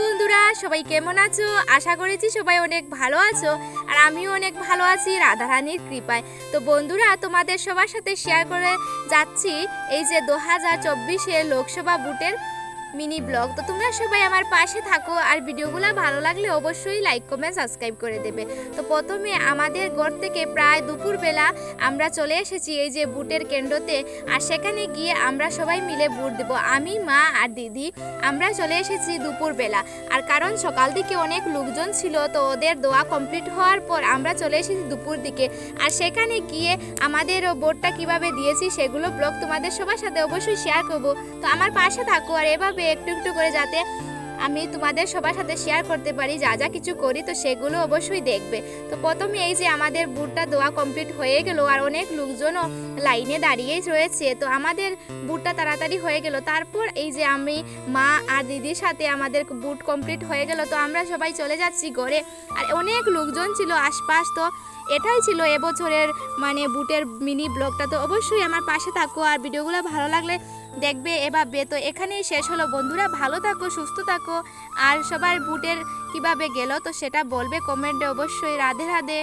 বন্ধুরা, সবাই কেমন আছো? আশা করেছি সবাই অনেক ভালো আছো আর আমিও অনেক ভালো আছি, রাধারানীর কৃপায়। তো বন্ধুরা, তোমাদের সবার সাথে শেয়ার করে যাচ্ছি। এই যে দু হাজার চব্বিশে লোকসভা বুটের মিনি ব্লগ। তো তোমরা সবাই আমার পাশে থাকো আর ভিডিওগুলো ভালো লাগলে অবশ্যই লাইক কমেন্ট সাবস্ক্রাইব করে দেবে। তো প্রথমে আমাদের ঘর থেকে প্রায় দুপুরবেলা আমরা চলে এসেছি এই যে বুটের কেন্দ্রতে আর সেখানে গিয়ে আমরা সবাই মিলে বুট দেবো। আমি, মা আর দিদি আমরা চলে এসেছি দুপুরবেলা। আর কারণ সকাল দিকে অনেক লোকজন ছিল, তো ওদের দোয়া কমপ্লিট হওয়ার পর আমরা চলে এসেছি দুপুর দিকে। আর সেখানে গিয়ে আমাদের বোর্ডটা কীভাবে দিয়েছি সেগুলো ব্লগ তোমাদের সবার সাথে অবশ্যই শেয়ার করব। তো আমার পাশে থাকো আর এভাবে একটু একটু করে যাতে আমি তোমাদের সবার সাথে শেয়ার করতে পারি, যা যা কিছু করি, তো সেগুলো অবশ্যই দেখবে। তো প্রথমে এই যে আমাদের বুটটা দোয়া কমপ্লিট হয়ে গেল আর অনেক লোকজনও লাইনে দাঁড়িয়েই রয়েছে, তো আমাদের বুটটা তাড়াতাড়ি হয়ে গেল। তারপর এই যে আমি, মা আর দিদির সাথে আমাদের বুট কমপ্লিট হয়ে গেল, তো আমরা সবাই চলে যাচ্ছি ঘরে। আর অনেক লোকজন ছিল আশপাশ, তো এটাই ছিল এবছরের মানে বুটের মিনি ব্লগটা তো অবশ্যই আমার পাশে থাকো আর ভিডিওগুলো ভালো লাগলে দেখবে এভাবে তো এখানেই শেষ হলো, বন্ধুরা, ভালো থাকো, সুস্থ থাকো। আর সবার বুটের কীভাবে গেল, তো সেটা বলবে কমেন্টে অবশ্যই। রাধে রাধে।